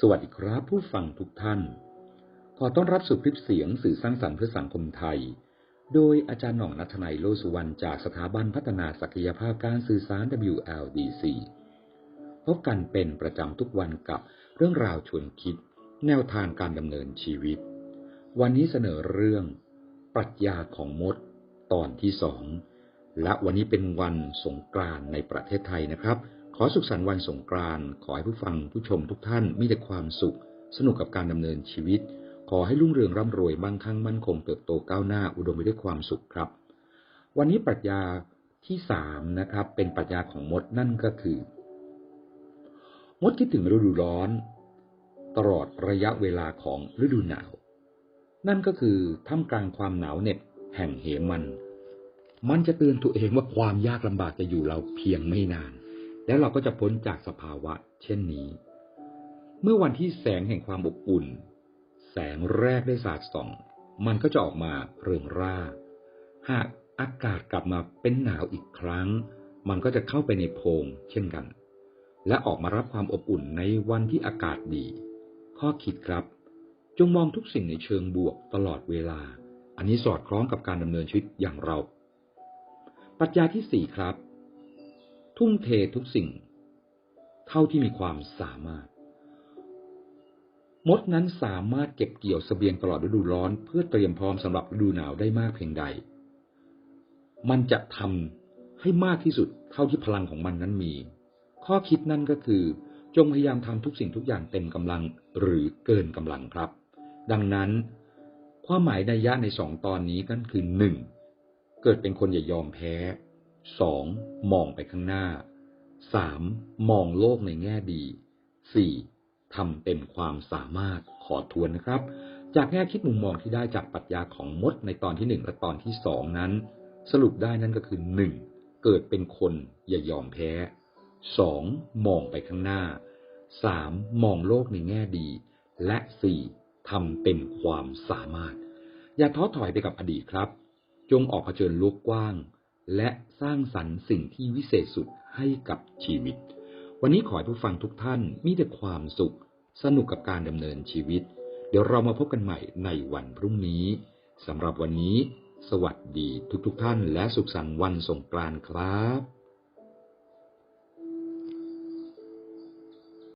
สวัสดีครับผู้ฟังทุกท่าน ขอต้อนรับสู่คลิปเสียงสื่อสร้างสรรค์เพื่อสังคมไทย โดยอาจารย์หน่องนัทนัยโลสุวรรณจากสถาบันพัฒนาศักยภาพการสื่อสาร WLDC พบกันเป็นประจำทุกวันกับเรื่องราวชวนคิด แนวทางการดำเนินชีวิต วันนี้เสนอเรื่อง ปรัชญาของมด ตอนที่สองและวันนี้เป็นวันสงกรานต์ในประเทศไทยนะครับ ขอสุขสันต์วันสงกรานต์ขอให้ผู้ฟังผู้ชมทุกท่านมีแต่ความสุข สนุกกับการดำเนินชีวิต ขอให้รุ่งเรืองร่ำรวยมั่งคั่งมั่นคงเติบโตก้าวหน้าอุดมไปด้วยความสุขครับ วันนี้ปรัชญาที่สามนะครับ เป็นปรัชญาของมดนั่นก็คือ มดคิดถึงฤดูร้อน ตลอดระยะเวลาของฤดูหนาว นั่นก็คือท่ามกลางความหนาวเหน็บแห่งเหมัน มันจะเตือนตัวเองว่าความยากลำบากจะอยู่เราเพียงไม่นาน แล้วเราก็จะพ้นจากสภาวะ เช่นนี้ เมื่อวันที่แสงแห่งความอบอุ่น แสงแรกได้สาดส่อง มันก็จะออกมาเริงร่า หากอากาศกลับมาเป็นหนาวอีกครั้ง มันก็จะเข้าไปในโพรงเช่นกัน และออกมารับความอบอุ่นในวันที่อากาศดี ข้อคิดครับ จงมองทุกสิ่งในเชิงบวกตลอดเวลา อันนี้สอดคล้องกับการดำเนินชีวิตอย่างเราปรัชญาที่สี่ครับ ทุ่มเททุกสิ่ง เท่าที่มีความสามารถ มดนั้นสามารถเก็บเกี่ยวสเสบียงตลอดฤดูร้อน เพื่อเตรียมพร้อมสำหรับฤดูหนาวได้มากเพียงใด มันจะทำให้มากที่สุดเท่าที่พลังของมันนั้นมี ข้อคิดนั่นก็คือ จงพยายามทำทุกสิ่งทุกอย่างเต็มกำลังหรือเกินกำลังครับ ดังนั้น ความหมายในยะในสองตอนนี้ก็คือหนึ่งเกิดเป็นคนอย่ายอมแพ้ สองมองไปข้างหน้าสามมองโลกในแง่ดีสี่ทำเต็มความสามารถขอทวนนะครับ จากแง่คิดมุมมองที่ได้จากปรัชญาของมดในตอนที่หนึ่งและตอนที่สองนั้น สรุปได้นั่นก็คือหนึ่งเกิดเป็นคนอย่ายอมแพ้สองมองไปข้างหน้าสามมองโลกในแง่ดี และสี่ทำเต็มความสามารถ อย่าท้อถอยไปกับอดีตครับ จงออกเผชิญโลกกว้าง และสร้างสรรค์สิ่งที่วิเศษสุดให้กับชีวิต วันนี้ขอให้ผู้ฟังทุกท่านมีแต่ความสุข สนุกกับการดำเนินชีวิต เดี๋ยวเรามาพบกันใหม่ในวันพรุ่งนี้สำหรับวันนี้ สวัสดีทุกๆทท่าน และสุขสันต์วันสงกรานต์ครับ